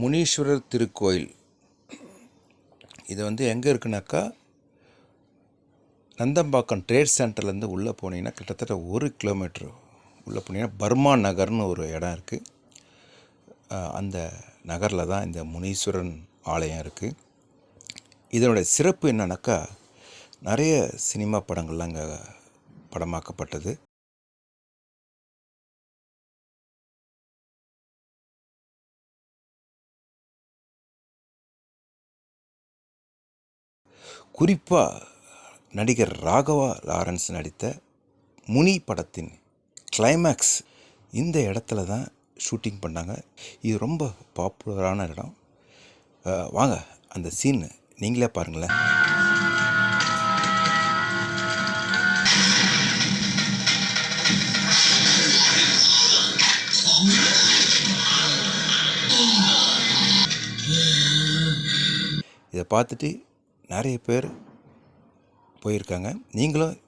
முனீஸ்வரர் திருக்கோயில். இது வந்து எங்கே இருக்குனாக்கா நந்தம்பாக்கம் ட்ரேட் சென்டர்லேருந்து உள்ளே போனீங்கன்னா கிட்டத்தட்ட ஒரு கிலோமீட்ரு உள்ளே போனீங்கன்னா பர்மா நகர்னு ஒரு இடம் இருக்குது அந்த நகரில் தான் இந்த முனீஸ்வரன் ஆலயம் இருக்குது இதனுடைய சிறப்பு என்னன்னாக்கா நிறைய சினிமா படங்கள்லாம் அங்கே படமாக்கப்பட்டது. குறிப்பாக நடிகர் ராகவா லாரன்ஸ் நடித்த முனி படத்தின் கிளைமேக்ஸ் இந்த இடத்துல தான் ஷூட்டிங் பண்ணாங்க. இது ரொம்ப பாப்புலரான இடம். வாங்க அந்த சீன் நீங்களே பாருங்களேன். இதை பார்த்துட்டு நிறைய பேர் போயிருக்காங்க. நீங்களும்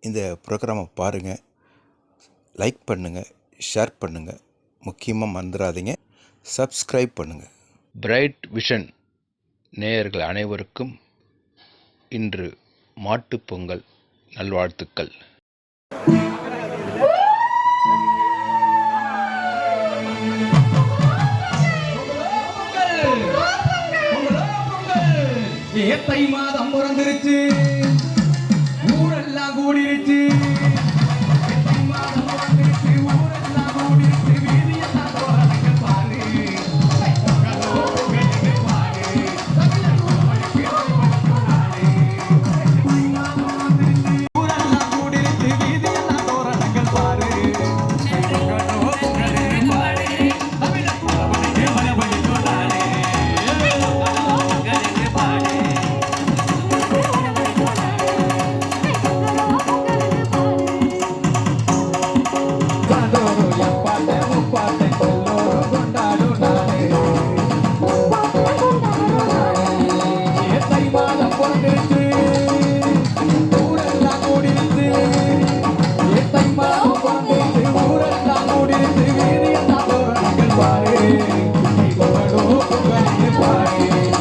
இந்த ப்ரோக்ராமை பாருங்கள் லைக் பண்ணுங்கள் ஷேர் பண்ணுங்கள் முக்கியமாக மறந்துடாதீங்க சப்ஸ்கிரைப் பண்ணுங்கள் பிரைட் விஷன் நேயர்கள் அனைவருக்கும் இன்று மாட்டுப் பொங்கல் நல்வாழ்த்துக்கள். ஏத்தை மாதம் பிறந்திருச்சு. Bye.